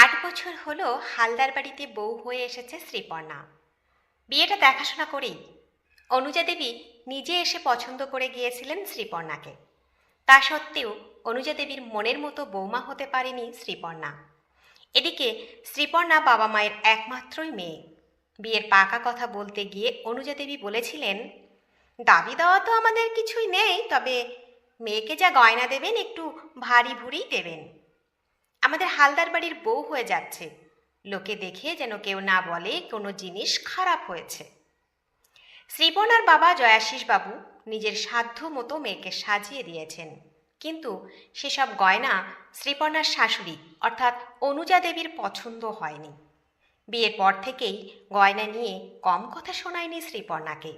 আট বছর হলো হালদার বাড়িতে বউ হয়ে এসেছে শ্রীপর্ণা। বিয়েটা দেখাশোনা করেই। অনুজা দেবী নিজে এসে পছন্দ করে গিয়েছিলেন শ্রীপর্ণাকে। তা সত্ত্বেও অনুজা দেবীর মনের মতো বৌমা হতে পারেনি শ্রীপর্ণা। এদিকে শ্রীপর্ণা বাবা মায়ের একমাত্রই মেয়ে। বিয়ের পাকা কথা বলতে গিয়ে অনুজা দেবী বলেছিলেন, দাবি দেওয়া তো আমাদের কিছুই নেই, তবে মেয়েকে যা গয়না দেবেন, একটু ভারী ভুরিই দেবেন। আমাদের হালদার বাড়ির বউ হয়ে যাচ্ছে। লোকে দেখে যেন কেউ না বলে কোনো জিনিস খারাপ হয়েছে। শ্রীপর্ণার বাবা জয়াশিস বাবু নিজের সাধ্য মতো মেয়েকে সাজিয়ে দিয়েছেন। কিন্তু সেসব গয়না শ্রীপর্ণার শাশুড়ি, অর্থাৎ অনুজা দেবীর পছন্দ হয়নি। বিয়ের পর থেকেই গয়না নিয়ে কম কথা শোনায়নি শ্রীপর্ণাকে।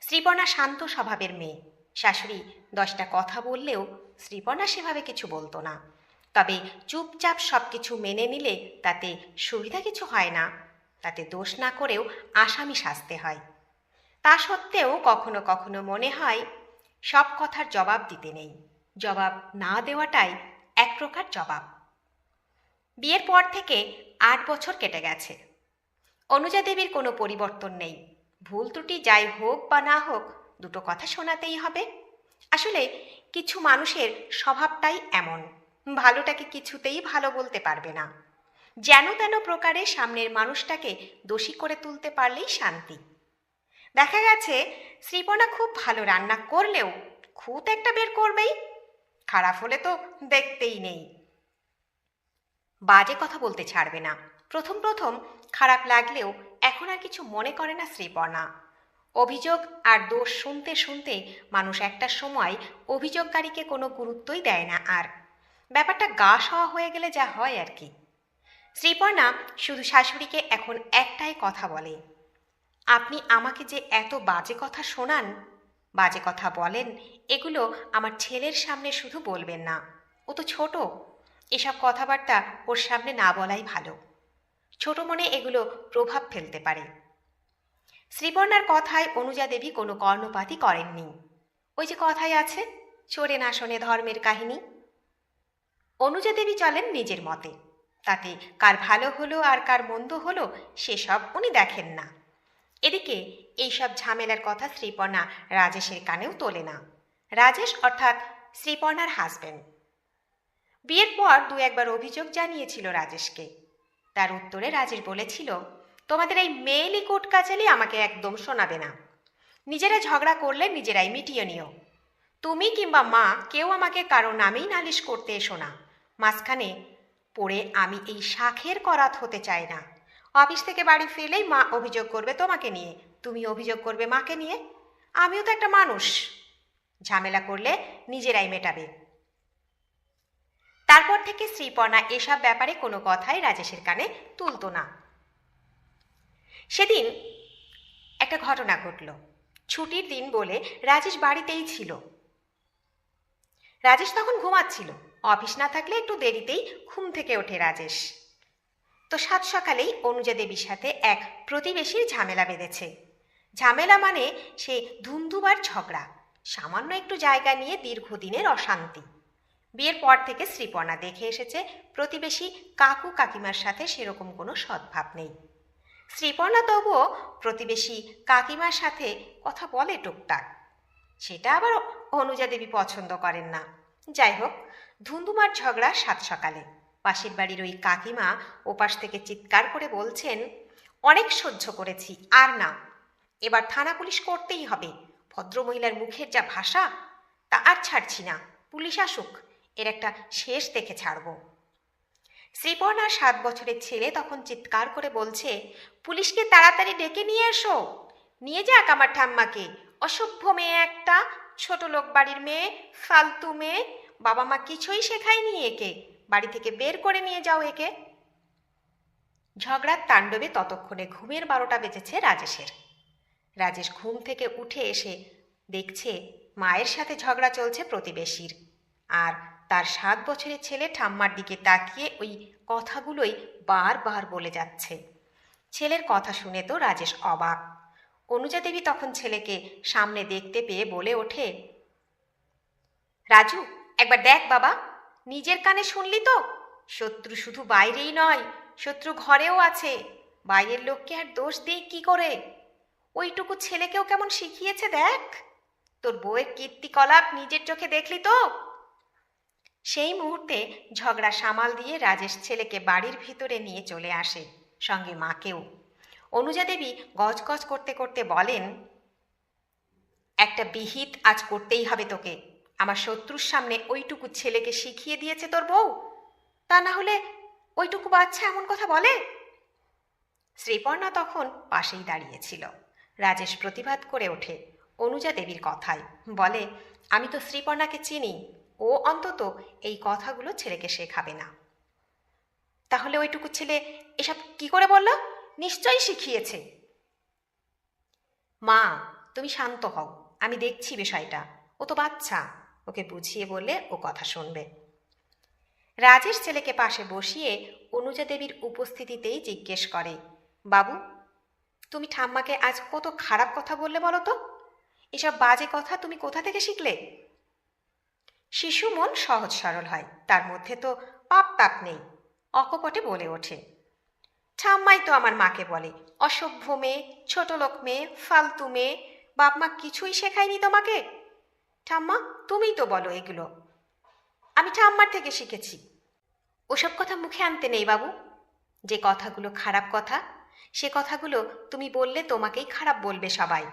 শ্রীপর্ণা শান্ত স্বভাবের মেয়ে। শাশুড়ি দশটা কথা বললেও শ্রীপর্ণা সেভাবে কিছু বলতো না। তবে চুপচাপ সব কিছু মেনে নিলে তাতে সুবিধা কিছু হয় না। তাতে দোষ না করেও আসামি সাজতে হয়। তা সত্ত্বেও কখনো কখনো মনে হয়, সব কথার জবাব দিতে নেই। জবাব না দেওয়াটাই এক প্রকার জবাব। বিয়ের পর থেকে আট বছর কেটে গেছে। অনুজা দেবীর কোনো পরিবর্তন নেই। ভুল ত্রুটি যাই হোক বা না হোক, দুটো কথা শোনাতেই হবে। আসলে কিছু মানুষের স্বভাবটাই এমন। ভালোটাকে কিছুতেই ভালো বলতে পারবে না। যেন তেন প্রকারে সামনের মানুষটাকে দোষী করে তুলতে পারলেই শান্তি। দেখা গেছে, শ্রীপনা খুব ভালো রান্না করলেও খুঁত একটা বের করবেই। খারাপ হলে তো দেখতেই নেই। বাজে কথা বলতে ছাড়বে না। প্রথম প্রথম খারাপ লাগলেও এখন আর কিছু মনে করে না শ্রীপর্ণা অভিযোগ আর দোষ শুনতে শুনতে মানুষ একটা সময় অভিযোগকারীকে কোনো গুরুত্বই দেয় না আর ব্যাপারটা গা সওয়া হয়ে গেলে যা হয় আর কি। শ্রীপর্ণা শুধু শাশুড়িকে এখন একটাই কথা বলে। আপনি আমাকে যে এত বাজে কথা শোনান, বাজে কথা বলেন, এগুলো আমার ছেলের সামনে শুধু বলবেন না। ও তো ছোট। এসব কথাবার্তা ওর সামনে না বলাই ভালো। ছোট মনে এগুলো প্রভাব ফেলতে পারে। শ্রীপর্ণার কথায় অনুজা দেবী কোনো কর্ণপাতই করেননি। ওই যে কথাই আছে, চোরে না শোনে ধর্মের কাহিনী। অনুজা দেবী চলেন নিজের মতে। তাতে কার ভালো হলো আর কার মন্দ হলো, সেসব উনি দেখেন না। এদিকে এইসব ঝামেলার কথা শ্রীপর্ণা রাজেশের কানেও তোলে না। রাজেশ অর্থাৎ শ্রীপর্ণার হাজবেন্ড বিয়ের পর দু একবার অভিযোগ জানিয়েছিল রাজেশকে। তার উত্তরে রাজেশ বলেছিল, তোমাদের এই মেয়েলি কোর্ট কাচালি আমাকে একদম শোনাবে না। নিজেরা ঝগড়া করলে নিজেরাই মিটিয়ে নিও। তুমি কিংবা মা কেউ আমাকে কারও নামেই নালিশ করতে এসো না। মাঝখানে পড়ে আমি এই শাখের করাত হতে চাই না। অফিস থেকে বাড়ি ফিরলেই মা অভিযোগ করবে তোমাকে নিয়ে। তুমি অভিযোগ করবে মাকে নিয়ে। আমিও তো একটা মানুষ। ঝামেলা করলে নিজেরাই মেটাবে। তারপর থেকে শ্রীপর্ণা এসব ব্যাপারে কোনো কথাই রাজেশের কানে তুলত না। সেদিন একটা ঘটনা ঘটল। ছুটির দিন বলে রাজেশ বাড়িতেই ছিল। রাজেশ তখন ঘুমাচ্ছিল। অফিস না থাকলে একটু দেরিতেই ঘুম থেকে ওঠে রাজেশ। তো সাত সকালেই অনুজা দেবীর সাথে এক প্রতিবেশীর ঝামেলা বেঁধেছে। ঝামেলা মানে সে ধুমধুবার ঝগড়া, সামান্য একটু জায়গা নিয়ে দীর্ঘদিনের অশান্তি। বিয়ের পর থেকে শ্রীপর্ণা দেখে এসেছে প্রতিবেশী কাকু কাকিমার সাথে সেরকম কোনো সদ্ভাব নেই। শ্রীপর্ণা তবুও প্রতিবেশী কাকিমার সাথে কথা বলে টুকটাক। সেটা আবার অনুজা দেবী পছন্দ করেন না। যাই হোক ধুন্দুমার ঝগড়া সাত সকালে। পাশের বাড়ির ওই কাকিমা ওপাশ থেকে চিৎকার করে বলছেন, অনেক সহ্য করেছি, আর না। এবার থানা পুলিশ করতেই হবে। ভদ্রমহিলার মুখের যা ভাষা, তা আর ছাড়ছি না। পুলিশ আসুক, এর একটা শেষ দেখে ছাড়ব। শ্রীপর্ণার সাত বছরের ছেলে তখন চিৎকার করে বলছে, পুলিশকে তাড়াতাড়ি ডেকে নিয়ে এসো। নিয়ে যাক আমার ঠাম্মাকে। অসভ্য মেয়ে একটা, ছোট লোক বাড়ির মেয়ে, ফালতু মেয়ে বাবা মা কিছুই শেখায়নি একে। বাড়ি থেকে বের করে নিয়ে যাও একে। ঝগড়ার তাণ্ডবে ততক্ষণে ঘুমের বারোটা বেজেছে রাজেশের। রাজেশ ঘুম থেকে উঠে এসে দেখছে মায়ের সাথে ঝগড়া চলছে প্রতিবেশীর। আর তার সাত বছরের ছেলে ঠাম্মার দিকে তাকিয়ে ওই কথাগুলোই বারবার বলে যাচ্ছে। ছেলের কথা শুনে তো রাজেশ অবাক। অনুজা দেবী তখন ছেলেকে সামনে দেখতে পেয়ে বলে ওঠে, রাজু একবার দেখ বাবা, নিজের কানে শুনলি তো? শত্রু শুধু বাইরেই নয়, শত্রু ঘরেও আছে। বাইরের লোককে আর দোষ দিই কি করে? ওইটুকু ছেলেকেও কেমন শিখিয়েছে দেখ? তোর বউয়ের কীর্তিকলাপ নিজের চোখে দেখলি তো? সেই মুহূর্তে ঝগড়া সামাল দিয়ে রাজেশ ছেলেকে বাড়ির ভিতরে নিয়ে চলে আসে, সঙ্গে মাকেও। অনুজা দেবী গজগজ করতে করতে বলেন, একটা বিহিত আজ করতেই হবে তোকে। আমার শত্রুর সামনে ওইটুকু ছেলেকে শিখিয়ে দিয়েছে তোর বউ? তা না হলে ওইটুকু বাচ্চা এমন কথা বলে? শ্রীপর্ণা তখন পাশেই দাঁড়িয়েছিল। রাজেশ প্রতিবাদ করে ওঠে অনুজা দেবীর কথায়। বলে, আমি তো শ্রীপর্ণাকে চিনি। ও অন্তত এই কথাগুলো ছেলেকে শেখাবে না। তাহলে ওইটুকু ছেলে এসব কি করে বলল? নিশ্চয়ই শিখিয়েছে। মা, তুমি শান্ত হও। আমি দেখছি বিষয়টা। ও তো বাচ্চা। ওকে বুঝিয়ে বললে ও কথা শুনবে। রাজেশ ছেলেকে পাশে বসিয়ে অনুজা দেবীর উপস্থিতিতেই জিজ্ঞেস করে, বাবু, তুমি ঠাম্মাকে আজ কত খারাপ কথা বললে বলো তো? এসব বাজে কথা তুমি কোথা থেকে শিখলে? শিশু মন সহজ সরল হয়, তার মধ্যে তো পাপ তাপ নেই, অকপটে বলে ওঠে। ঠাম্মাই তো আমার মাকে বলে, অসভ্য মেয়ে, ছোট লোক মেয়ে, ফালতু মেয়ে, বাপ মা কিছুই শেখায়নি তোমাকে? ঠাম্মা, তুমিই তো বলো এগুলো। আমি ঠাম্মার থেকে শিখেছি। ওসব কথা মুখে আনতে নেই বাবু। যে কথাগুলো খারাপ কথা, সে কথাগুলো তুমি বললে তোমাকেই খারাপ বলবে সবাই।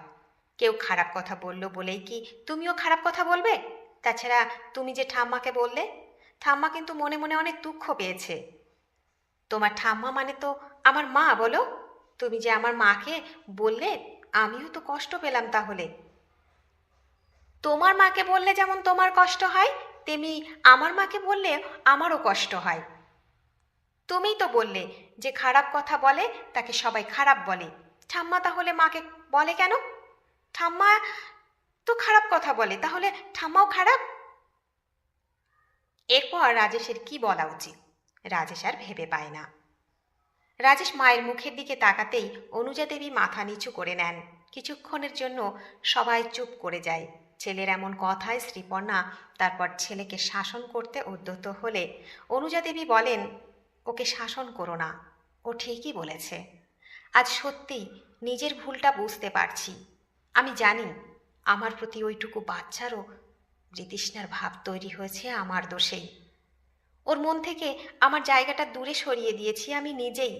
কেউ খারাপ কথা বলল বলেই কি তুমিও খারাপ কথা বলবে? তাছাড়া তুমি যে ঠাম্মাকে বললে, ঠাম্মা কিন্তু মনে মনে অনেক দুঃখ পেয়েছে। তোমার ঠাম্মা মানে তো আমার মা বলো। তুমি যে আমার মাকে বললে, আমিও তো কষ্ট পেলাম তাহলে। তোমার মাকে বললে যেমন তোমার কষ্ট হয়, তেমনি আমার মাকে বললে আমারও কষ্ট হয়। তুমিই তো বললে যে খারাপ কথা বলে, তাকে সবাই খারাপ বলে। ঠাম্মা তাহলে মাকে বলে কেন? ঠাম্মা তো খারাপ কথা বলে, তাহলে ঠাম্মাও খারাপ? এরপর রাজেশের কি বলা উচিত? রাজেশ আর ভেবে পায় না। রাজেশ মায়ের মুখের দিকে তাকাতেই অনুজা দেবী মাথা নিচু করে নেন। কিছুক্ষণের জন্য সবাই চুপ করে যায়। ছেলের এমন কথায় শ্রীপর্ণা তারপর ছেলেকে শাসন করতে উদ্যত হলে অনুজা দেবী বলেন, ওকে শাসন করো না। ও ঠিকই বলেছে। আজ সত্যি নিজের ভুলটা বুঝতে পারছি। আমি জানি আমার প্রতি ওইটুকু বাচ্চারও বৃতৃষ্ণার ভাব তৈরি হয়েছে আমার দোষেই। ওর মন থেকে আমার জায়গাটা দূরে সরিয়ে দিয়েছি আমি নিজেই।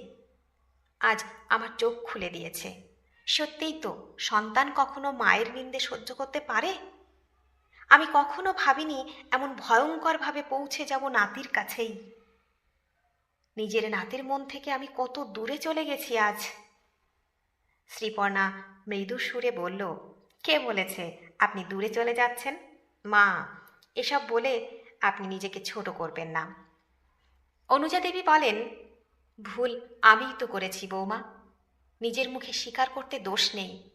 আজ আমার চোখ খুলে দিয়েছে। সত্যিই তো, সন্তান কখনো মায়ের নিন্দে সহ্য করতে পারে? আমি কখনো ভাবিনি এমন ভয়ঙ্করভাবে পৌঁছে যাব নাতির কাছেই। নিজের নাতির মন থেকে আমি কত দূরে চলে গেছি আজ। শ্রীপর্ণা মৃদু সুরে বলল, কে বলেছে আপনি দূরে চলে যাচ্ছেন? মা, এসব বলে আপনি নিজেকে ছোট করবেন না। অনুজা দেবী বলেন, ভুল, আমিই তো করেছি বৌমা। নিজের মুখে স্বীকার করতে দোষ নেই।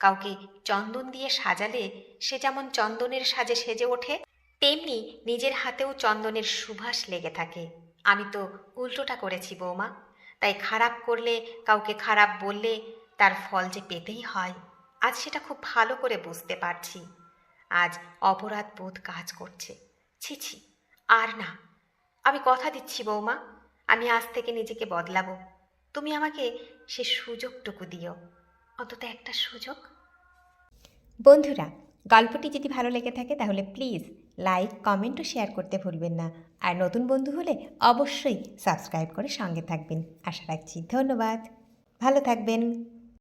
কাউকে চন্দন দিয়ে সাজালে সে যেমন চন্দনের সাজে সেজে ওঠে, তেমনি নিজের হাতেও চন্দনের সুভাষ লেগে থাকে। আমি তো উল্টোটা করেছি, বৌমা। তাই খারাপ করলে, কাউকে খারাপ বললে তার ফল যে পেতেই হয়, আজ সেটা খুব ভালো করে বুঝতে পারছি। আজ অপরাধ বোধ কাজ করছে। ছি ছি, আর না। আমি কথা দিচ্ছি, বৌমা। আমি আজ থেকে নিজেকে বদলাবো। তুমি আমাকে সে সুযোগটুকু দিও। অন্তত একটা সুযোগ। বন্ধুরা, গল্পটি যদি ভালো লেগে থাকে তাহলে প্লিজ লাইক, কমেন্ট ও শেয়ার করতে ভুলবেন না। আর নতুন বন্ধু হলে অবশ্যই সাবস্ক্রাইব করে সঙ্গে থাকবেন। আশা রাখছি ধন্যবাদ। ভালো থাকবেন।